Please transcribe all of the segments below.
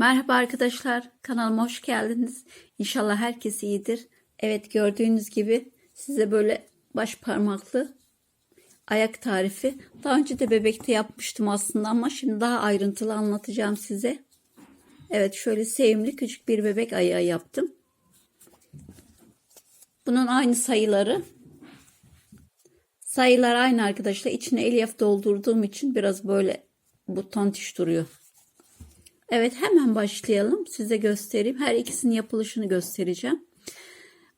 Merhaba arkadaşlar, kanalıma hoş geldiniz. İnşallah herkes iyidir. Evet gördüğünüz gibi size böyle baş parmaklı ayak tarifi. Daha önce de bebekte yapmıştım aslında ama şimdi daha ayrıntılı anlatacağım size. Evet şöyle sevimli küçük bir bebek ayağı yaptım. Bunun aynı sayıları. Sayılar aynı arkadaşlar. İçine elyaf doldurduğum için biraz böyle bu tontiş duruyor. Evet hemen başlayalım. Size göstereyim. Her ikisinin yapılışını göstereceğim.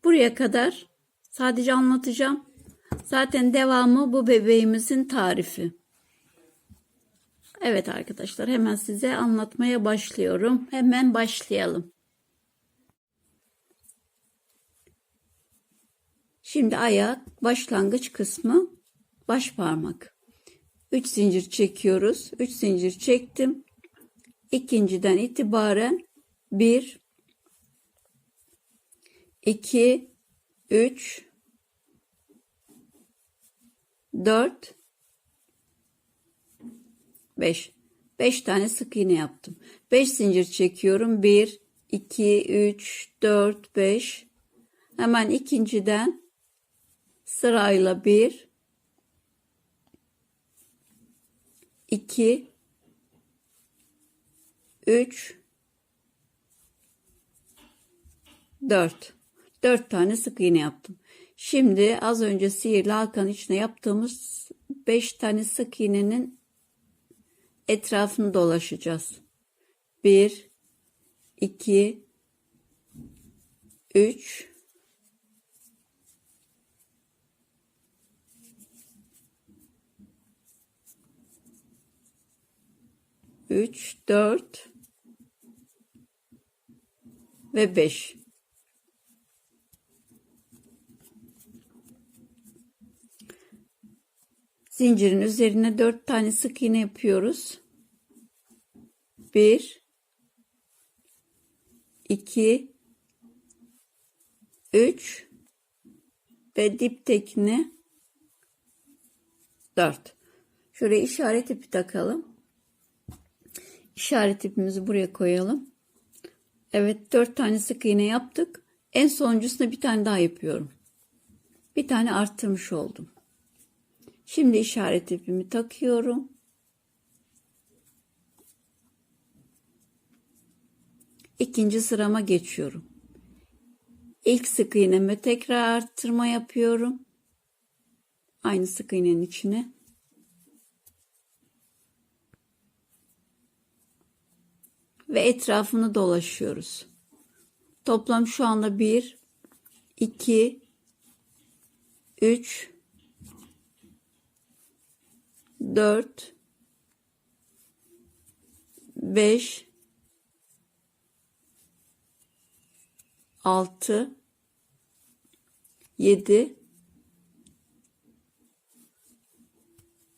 Buraya kadar sadece anlatacağım. Zaten devamı bu bebeğimizin tarifi. Evet arkadaşlar hemen size anlatmaya başlıyorum. Hemen başlayalım. Şimdi ayak başlangıç kısmı baş parmak. 3 zincir çekiyoruz. 3 zincir çektim ikinciden itibaren 1 2 3 4 5 5 tane sık iğne yaptım. 5 zincir çekiyorum. 1 2 3 4 5 hemen ikinciden sırayla 1 2 3 4 4 tane sık iğne yaptım. Şimdi az önce sihirli halkanın içine yaptığımız 5 tane sık iğnenin etrafını dolaşacağız. 1 2 3 3 4 ve 5. Zincirin üzerine 4 tane sık iğne yapıyoruz. 1 2 3 ve diptekine 4. Şuraya işaret ipi takalım. İşaret ipimizi buraya koyalım. Evet dört tane sık iğne yaptık. En sonuncusunda bir tane daha yapıyorum. Bir tane arttırmış oldum. Şimdi işaret ipimi takıyorum. İkinci sırama geçiyorum. İlk sık iğneme tekrar arttırma yapıyorum. Aynı sık iğnenin içine. Ve etrafını dolaşıyoruz. Toplam şu anda 1 2 3 4 5 6 7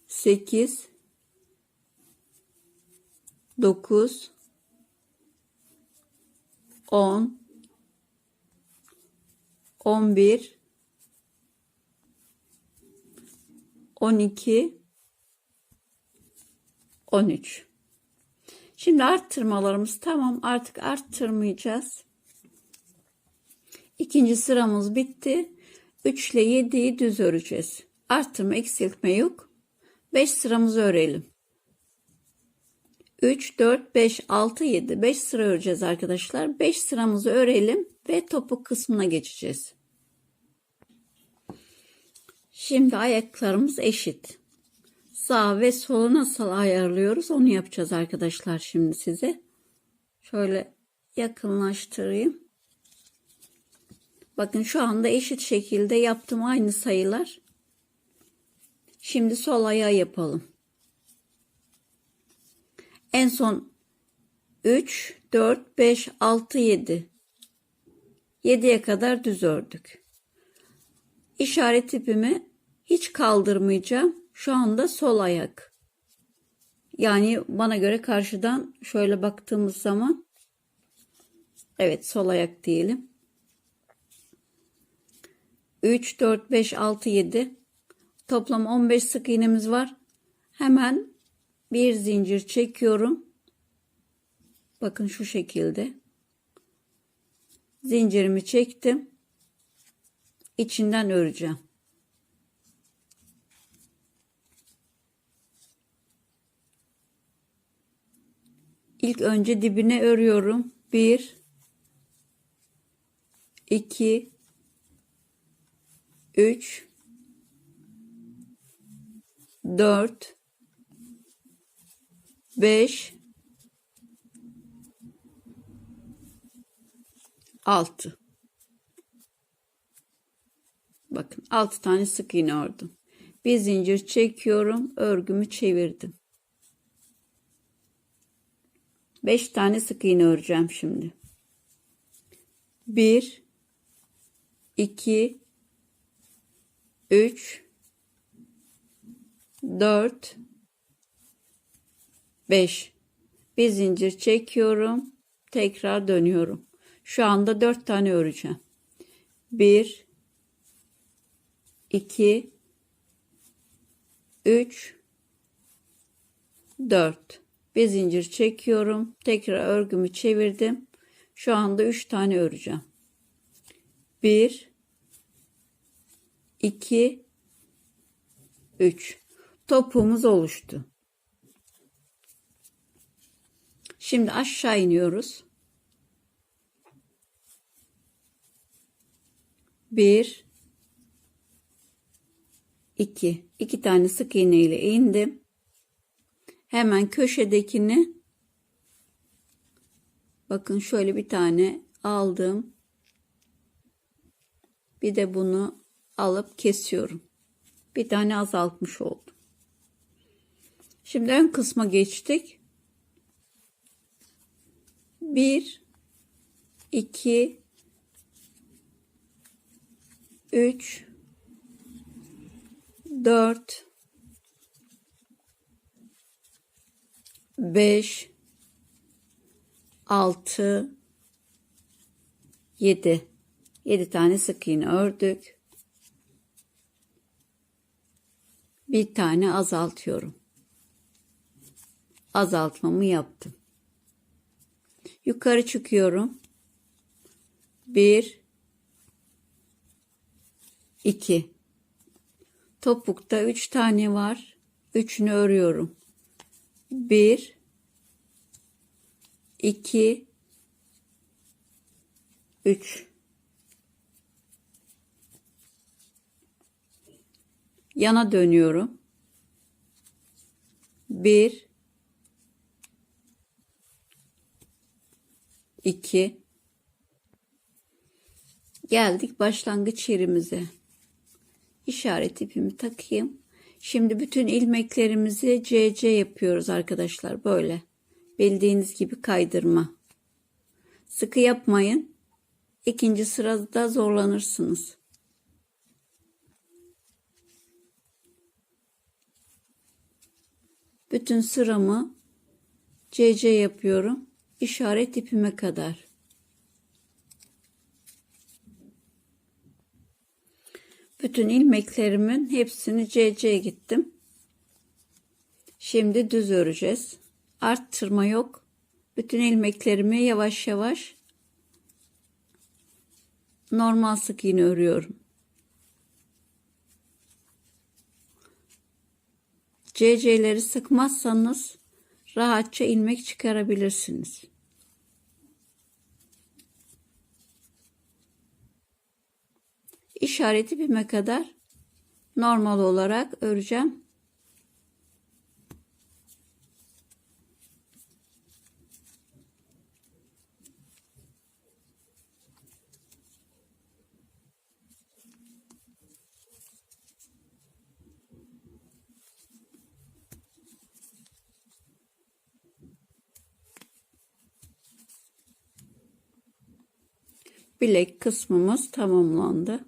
8 9 10 11 12 13 Şimdi arttırmalarımız tamam artık arttırmayacağız. İkinci sıramız bitti. 3 ile 7'yi düz öreceğiz. Arttırma eksiltme yok. 5 sıramızı örelim. 3, 4, 5, 6, 7. 5 sıra öreceğiz arkadaşlar. 5 sıramızı örelim ve topuk kısmına geçeceğiz. Şimdi ayaklarımız eşit. Sağ ve solu nasıl ayarlıyoruz onu yapacağız arkadaşlar şimdi size. Şöyle yakınlaştırayım. Bakın şu anda eşit şekilde yaptım aynı sayılar. Şimdi sol ayağı yapalım. En son 3, 4, 5, 6, 7. 7'ye kadar düz ördük. İşaret ipimi hiç kaldırmayacağım. Şu anda sol ayak. Yani bana göre karşıdan şöyle baktığımız zaman evet sol ayak diyelim. 3, 4, 5, 6, 7 toplam 15 sık iğnemiz var. Hemen bir zincir çekiyorum. Bakın şu şekilde. Zincirimi çektim. İçinden öreceğim. İlk önce dibine örüyorum. 1 2 3 4 5 6 Bakın 6 tane sık iğne ördüm. Bir zincir çekiyorum, örgümü çevirdim. 5 tane sık iğne öreceğim şimdi. 1 2 3 4 5 bir zincir çekiyorum. Tekrar dönüyorum. Şu anda 4 tane öreceğim. 1 2 3 4 bir zincir çekiyorum. Tekrar örgümü çevirdim. Şu anda 3 tane öreceğim. 1 2 3 topuğumuz oluştu. Şimdi aşağı iniyoruz. 1 2 2 tane sık iğne ile indim. Hemen köşedekini bakın şöyle bir tane aldım. Bir de bunu alıp kesiyorum. Bir tane azaltmış oldum. Şimdi ön kısma geçtik. 1 2 3 4 5 6 7 7 tane sık iğne ördük. Bir tane azaltıyorum. Azaltmamı yaptım. Yukarı çıkıyorum. 1 2 Topukta 3 tane var. Üçünü örüyorum. 1 2 3 yana dönüyorum. 1 2 geldik başlangıç yerimize. İşaret ipimi takayım. Şimdi bütün ilmeklerimizi CC yapıyoruz arkadaşlar böyle. Bildiğiniz gibi kaydırma. Sıkı yapmayın. İkinci sırada zorlanırsınız. Bütün sıramı CC yapıyorum. İşaret ipime kadar. Bütün ilmeklerimin hepsini CC'ye gittim. Şimdi düz öreceğiz. Arttırma yok. Bütün ilmeklerimi yavaş yavaş normal sık iğne örüyorum. CC'leri sıkmazsanız rahatça ilmek çıkarabilirsiniz. İşareti bime kadar normal olarak öreceğim. Bilek kısmımız tamamlandı.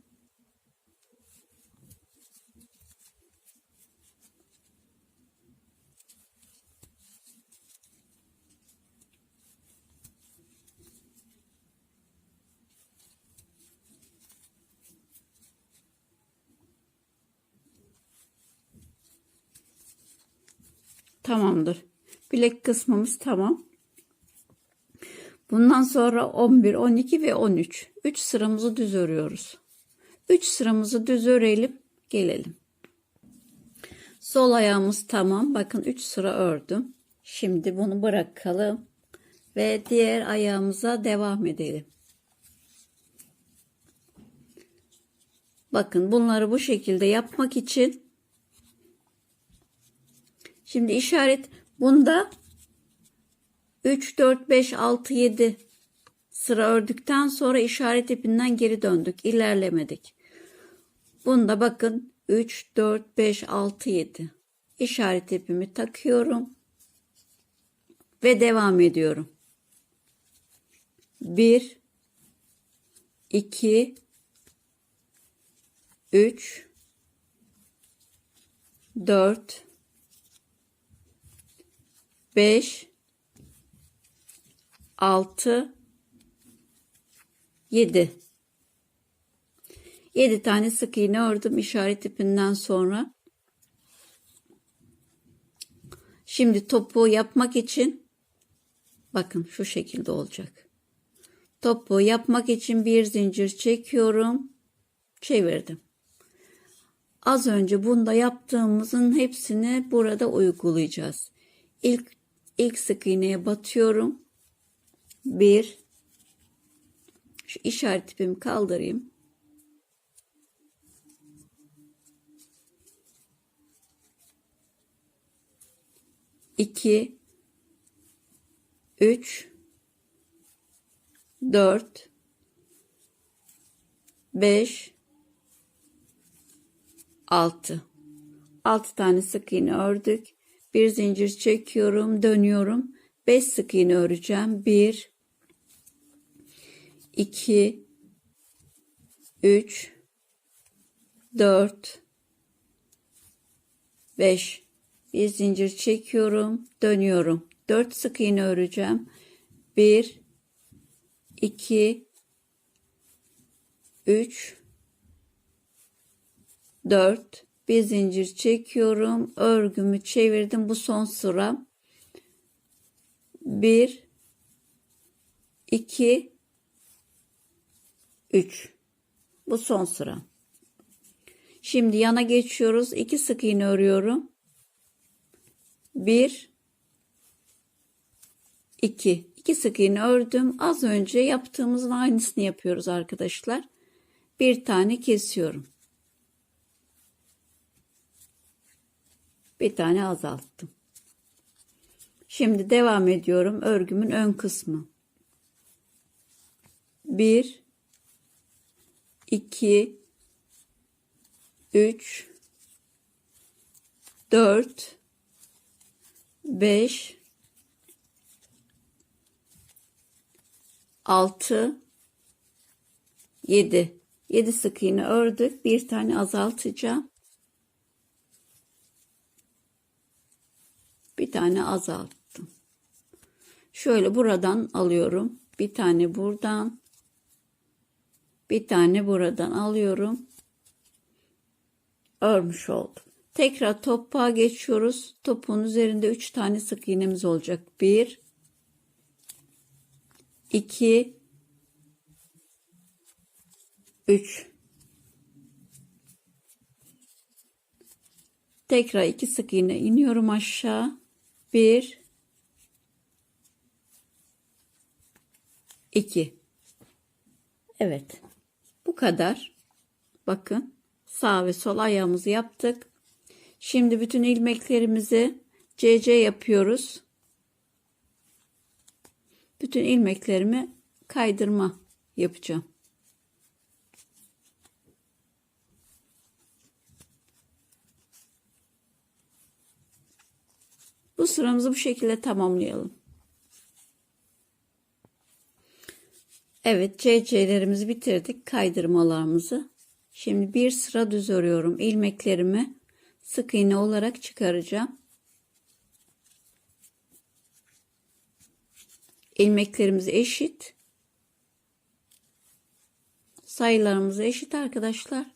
Tamamdır. Bilek kısmımız tamam. Bundan sonra 11, 12 ve 13. 3 sıramızı düz örüyoruz. 3 sıramızı düz örelim, gelelim. Sol ayağımız tamam. Bakın 3 sıra ördüm. Şimdi bunu bırakalım ve diğer ayağımıza devam edelim. Bakın bunları bu şekilde yapmak için şimdi işaret bunda 3 4 5 6 7 sıra ördükten sonra işaret ipinden geri döndük. ilerlemedik. Bunda bakın 3 4 5 6 7 işaret ipimi takıyorum ve devam ediyorum. 1 2 3 4 5 6 7 7 tane sık iğne ördüm işaret ipinden sonra. Şimdi topuğu yapmak için bakın şu şekilde olacak. Topuğu yapmak için bir zincir çekiyorum. Çevirdim. Az önce bunda yaptığımızın hepsini burada uygulayacağız. İlk ilk sık iğneye batıyorum. Bir şu işaret ipimi kaldırayım. İki, üç, dört, beş, altı. Altı tane sık iğne ördük. Bir zincir çekiyorum, dönüyorum. Beş sık iğne öreceğim. Bir, 2 3 4 5 bir zincir çekiyorum dönüyorum. 4 sık iğne öreceğim. 1 2 3 4 bir zincir çekiyorum örgümü çevirdim. Bu son sıra 1 2 3. Bu son sıra. Şimdi yana geçiyoruz. 2 sık iğne örüyorum. 1 2 2 sık iğne ördüm. Az önce yaptığımızın aynısını yapıyoruz arkadaşlar. Bir tane kesiyorum. Bir tane azalttım. Şimdi devam ediyorum örgümün ön kısmı. 1 2 3 4 5 6 7 7 sık iğne ördük. Bir tane azaltacağım. Bir tane azalttım. Şöyle buradan alıyorum. Bir tane buradan bir tane buradan alıyorum. Örmüş oldum. Tekrar topuğa geçiyoruz. Topuğun üzerinde 3 tane sık iğnemiz olacak. 1 2 3 Tekrar 2 sık iğne iniyorum aşağı. 1 2 Evet. Bu kadar. Bakın sağ ve sol ayağımızı yaptık. Şimdi bütün ilmeklerimizi CC yapıyoruz. Bütün ilmeklerimi kaydırma yapacağım. Bu sıramızı bu şekilde tamamlayalım. Evet CC'lerimizi bitirdik. Kaydırmalarımızı. Şimdi bir sıra düz örüyorum. ilmeklerimi sık iğne olarak çıkaracağım. ilmeklerimiz eşit. Sayılarımız eşit arkadaşlar.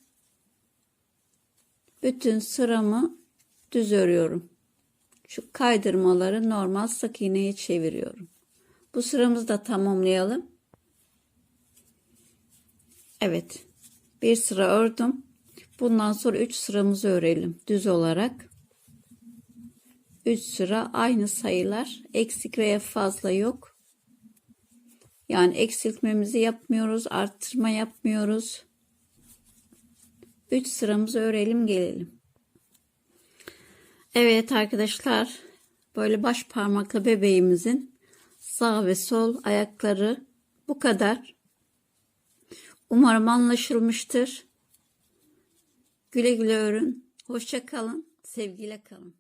Bütün sıramı düz örüyorum. Şu kaydırmaları normal sık iğneye çeviriyorum. Bu sıramızı da tamamlayalım. Evet. Bir sıra ördüm. Bundan sonra 3 sıramızı örelim düz olarak. 3 sıra aynı sayılar. Eksik veya fazla yok. Yani eksiltmemizi yapmıyoruz, arttırma yapmıyoruz. 3 sıramızı örelim gelelim. Evet arkadaşlar, böyle baş parmakla bebeğimizin sağ ve sol ayakları bu kadar. Umarım anlaşılmıştır. Güle güle örün. Hoşça kalın. Sevgiyle kalın.